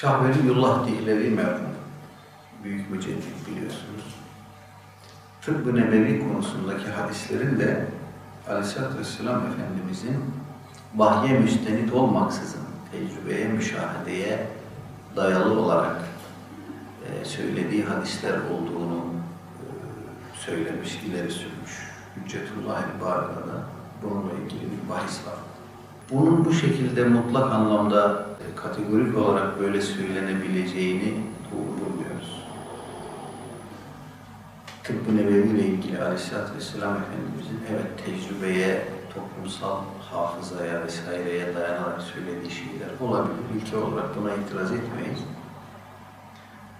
Şah Veliyullah Dihlevi merhum. Büyük müceddit biliyorsunuz. Tıbb-ı nebevi konusundaki hadislerin de Aleyhisselatü Vesselam Efendimizin vahye müstenit olmaksızın tecrübeye, müşahedeye dayalı olarak e, söylediği hadisler olduğunu e, söylemiş, ileri sürmüş. Hüccetullah-i Barika'da bununla ilgili bir bahis var. Bunun bu şekilde mutlak anlamda e, kategorik olarak böyle söylenebileceğini doğru bulmuyoruz. Tıbb-ı Nebevi ile ilgili Aleyhisselatü Vesselam Efendimizin evet tecrübeye, toplumsal hafızaya vesaireye dayanarak söylediği şeyler olabilir. İlke olarak buna itiraz etmeyiz.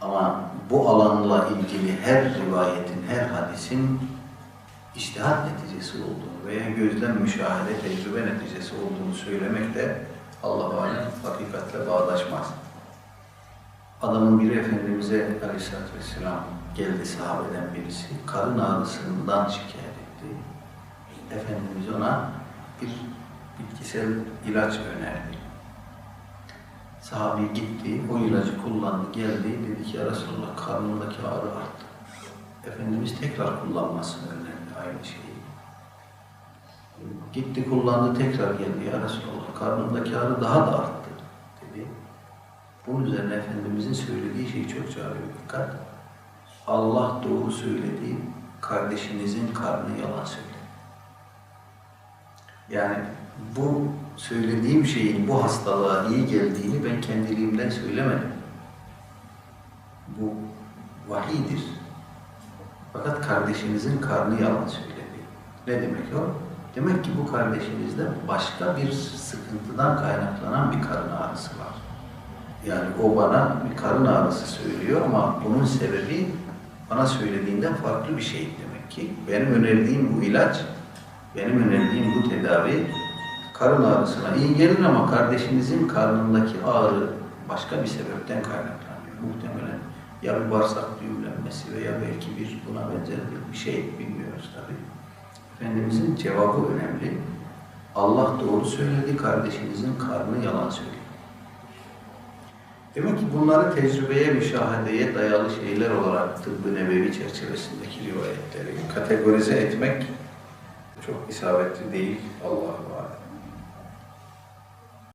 Ama bu alanla ilgili her rivayetin, her hadisin iştihat neticesi olduğunu veya gözlem, müşahede, tecrübe neticesi olduğunu söylemek de Allah-u Alem hakikatle bağdaşmaz. Adamın biri Efendimiz'e aleyhissalatü vesselam geldi sahabeden birisi. Karın ağrısından şikayet etti. Efendimiz ona bir bitkisel ilaç önerdi. Sahabi gitti, o ilacı kullandı, geldi. Dedi ki ya Resulallah karnımdaki ağrı arttı. Efendimiz tekrar kullanmasını önerdi aynı şeyi. Gitti kullandı tekrar geldi ya Resulallah karnımdaki ağrı daha da arttı dedi. Bunun üzerine Efendimizin söylediği şey çok cari dikkat. Allah doğru söyledi, kardeşinizin karnı yalan söyledi. Yani bu söylediğim şeyin bu hastalığa iyi geldiğini ben kendiliğimden söylemedim. Bu vahidir. Fakat kardeşinizin karnı yalan söyledi. Ne demek o? Demek ki bu kardeşinizde başka bir sıkıntıdan kaynaklanan bir karın ağrısı var. Yani o bana bir karın ağrısı söylüyor ama bunun sebebi bana söylediğinden farklı bir şey demek ki. Benim önerdiğim bu ilaç, benim önerdiğim bu tedavi karın ağrısına iyi gelir ama kardeşinizin karnındaki ağrı başka bir sebepten kaynaklanıyor. Muhtemelen ya bir bağırsak düğümlenmesi veya belki bir buna benzer bir şey bilmiyoruz tabii. Efendimizin cevabı önemli. Allah doğru söyledi, kardeşinizin karnı yalan söyledi. Demek ki bunları tecrübeye, müşahedeye dayalı şeyler olarak tıbbı nebevi çerçevesindeki rivayetleri kategorize etmek çok isabetli değil. Allah'a emanet.